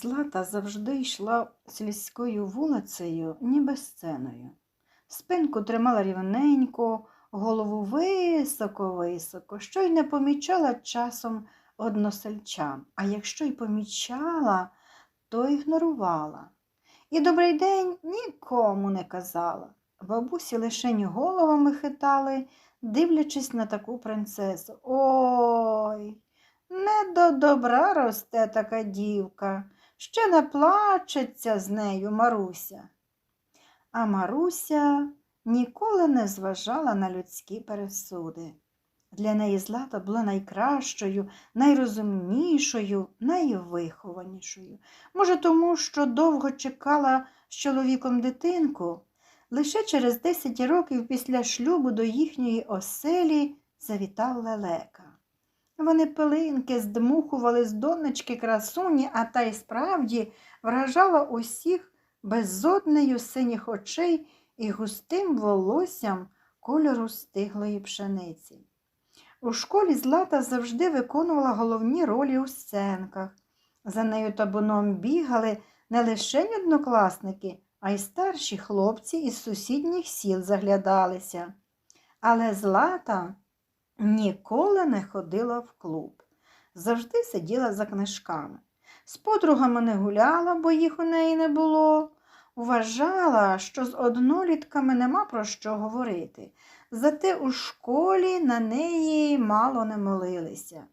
Злата завжди йшла сільською вулицею, ніби сценою. Спинку тримала рівненько, голову високо-високо, що й не помічала часом односельчан, а якщо й помічала, то ігнорувала. І добрий день нікому не казала. Бабусі лишень головами хитали, дивлячись на таку принцесу. Ой, не до добра росте така дівка, ще не плачеться з нею Маруся. А Маруся ніколи не зважала на людські пересуди. Для неї Злата була найкращою, найрозумнішою, найвихованішою. Може, тому, що довго чекала з чоловіком дитинку. Лише через 10 років після шлюбу до їхньої оселі завітав лелека. Вони пилинки здмухували з донечки красуні, а та й справді вражала усіх безоднею синіх очей і густим волоссям кольору стиглої пшениці. У школі Злата завжди виконувала головні ролі у сценках. За нею табуном бігали не лише однокласники, а й старші хлопці із сусідніх сіл заглядалися. Але Злата ніколи не ходила в клуб, завжди сиділа за книжками. З подругами не гуляла, бо їх у неї не було. Вважала, що з однолітками нема про що говорити. Зате у школі на неї мало не молилися.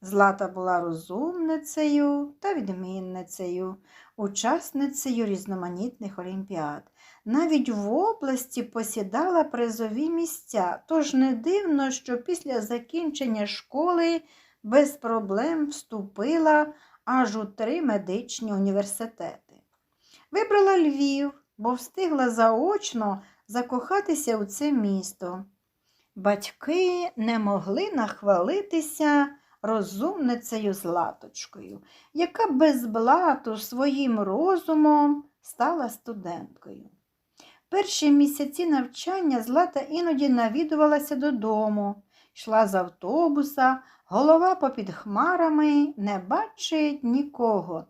Злата була розумницею та відмінницею, учасницею різноманітних олімпіад. Навіть в області посідала призові місця, тож не дивно, що після закінчення школи без проблем вступила аж у три медичні університети. Вибрала Львів, бо встигла заочно закохатися у це місто. Батьки не могли нахвалитися розумницею Златочкою, яка без блату своїм розумом стала студенткою. Перші місяці навчання Злата іноді навідувалася додому, йшла з автобуса, голова попід хмарами, не бачить нікого.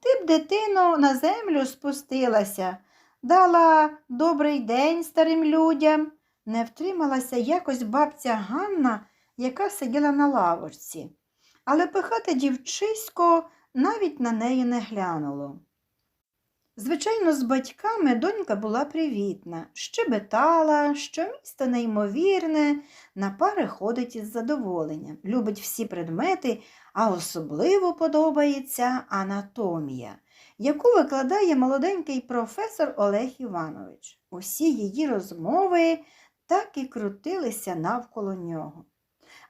Ти б, дитино, на землю спустилася, дала добрий день старим людям. Не втрималася якось бабця Ганна, яка сиділа на лавочці, але пихате дівчисько навіть на неї не глянуло. Звичайно, з батьками донька була привітна, щебетала, що місто неймовірне, на пари ходить із задоволенням, любить всі предмети, а особливо подобається анатомія, яку викладає молоденький професор Олег Іванович. Усі її розмови так і крутилися навколо нього.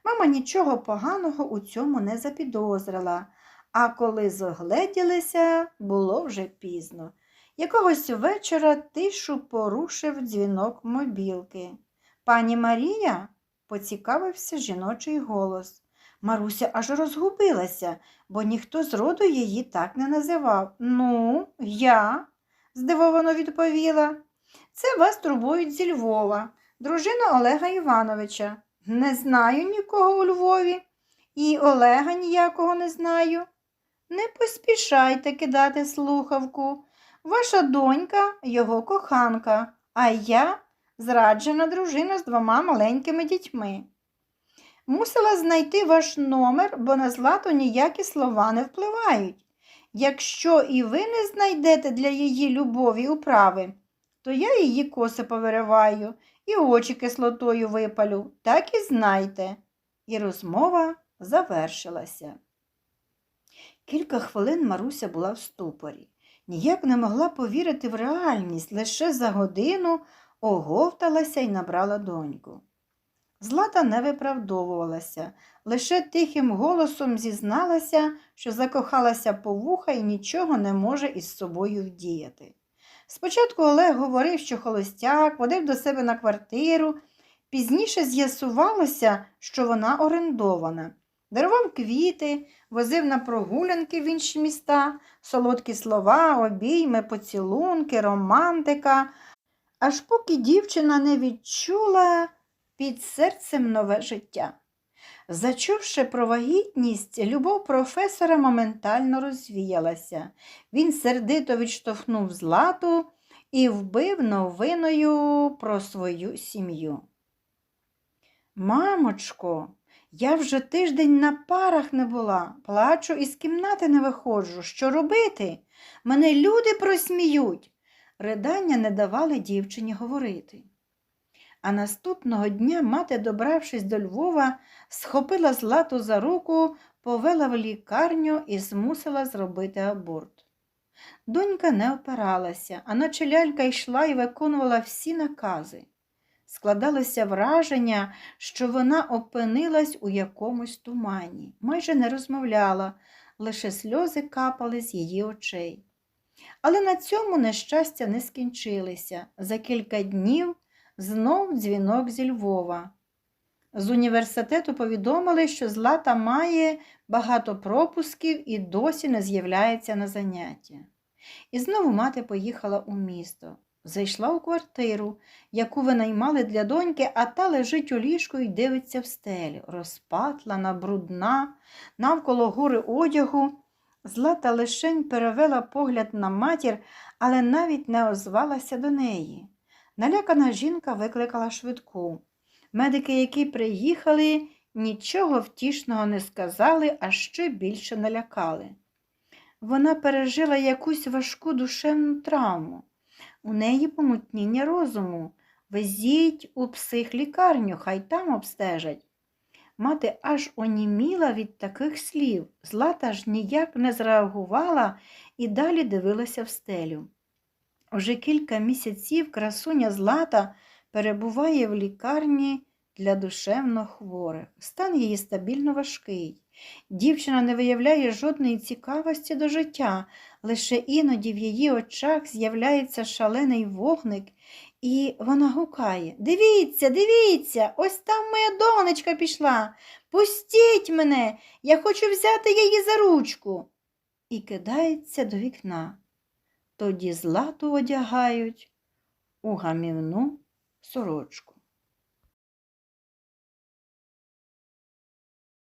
Мама нічого поганого у цьому не запідозрила, а коли зогледілися, було вже пізно. Якогось вечора тишу порушив дзвінок мобілки. Пані Марія? поцікавився жіночий голос. Маруся аж розгубилася, бо ніхто з роду її так не називав. Ну, я, здивовано відповіла. Це вас турбують зі Львова, дружина Олега Івановича. Не знаю нікого у Львові, і Олега ніякого не знаю. Не поспішайте кидати слухавку. Ваша донька його коханка, а я зраджена дружина з двома маленькими дітьми. Мусила знайти ваш номер, бо на злато ніякі слова не впливають. Якщо і ви не знайдете для її любові управи, то я її коси повириваю і очі кислотою випалю, так і знайте. І розмова завершилася. Кілька хвилин Маруся була в ступорі. Ніяк не могла повірити в реальність, лише за годину оговталася і набрала доньку. Злата не виправдовувалася, лише тихим голосом зізналася, що закохалася по вуха і нічого не може із собою вдіяти. Спочатку Олег говорив, що холостяк водив до себе на квартиру, пізніше з'ясувалося, що вона орендована. Дарував квіти, возив на прогулянки в інші міста, солодкі слова, обійми, поцілунки, романтика, аж поки дівчина не відчула під серцем нове життя. Зачувши про вагітність, любов професора моментально розвіялася. Він сердито відштовхнув злату і вбив новиною про свою сім'ю. Мамочко, я вже тиждень на парах не була, плачу і з кімнати не виходжу. Що робити? Мене люди просміють. Ридання не давали дівчині говорити. А наступного дня мати, добравшись до Львова, схопила злату за руку, повела в лікарню і змусила зробити аборт. Донька не опиралася, а наче лялька йшла і виконувала всі накази. Складалося враження, що вона опинилась у якомусь тумані, майже не розмовляла, лише сльози капали з її очей. Але на цьому нещастя не скінчилися. За кілька днів знов дзвінок зі Львова. З університету повідомили, що Злата має багато пропусків і досі не з'являється на заняття. І знову мати поїхала у місто. Зайшла у квартиру, яку винаймали для доньки, а та лежить у ліжку і дивиться в стелю, розпатлана, брудна, навколо гори одягу. Злата лишень перевела погляд на матір, але навіть не озвалася до неї. Налякана жінка викликала швидку. Медики, які приїхали, нічого втішного не сказали, а ще більше налякали. Вона пережила якусь важку душевну травму. У неї помутніння розуму. Везіть у психлікарню, хай там обстежать. Мати аж оніміла від таких слів. Злата ж ніяк не зреагувала і далі дивилася в стелю. Уже кілька місяців красуня Злата перебуває в лікарні для душевно хворих. Стан її стабільно важкий. Дівчина не виявляє жодної цікавості до життя, лише іноді в її очах з'являється шалений вогник, і вона гукає Дивіться, дивіться, ось там моя донечка пішла. Пустіть мене, я хочу взяти її за ручку. І кидається до вікна. Тоді злату одягають у гамівну сорочку.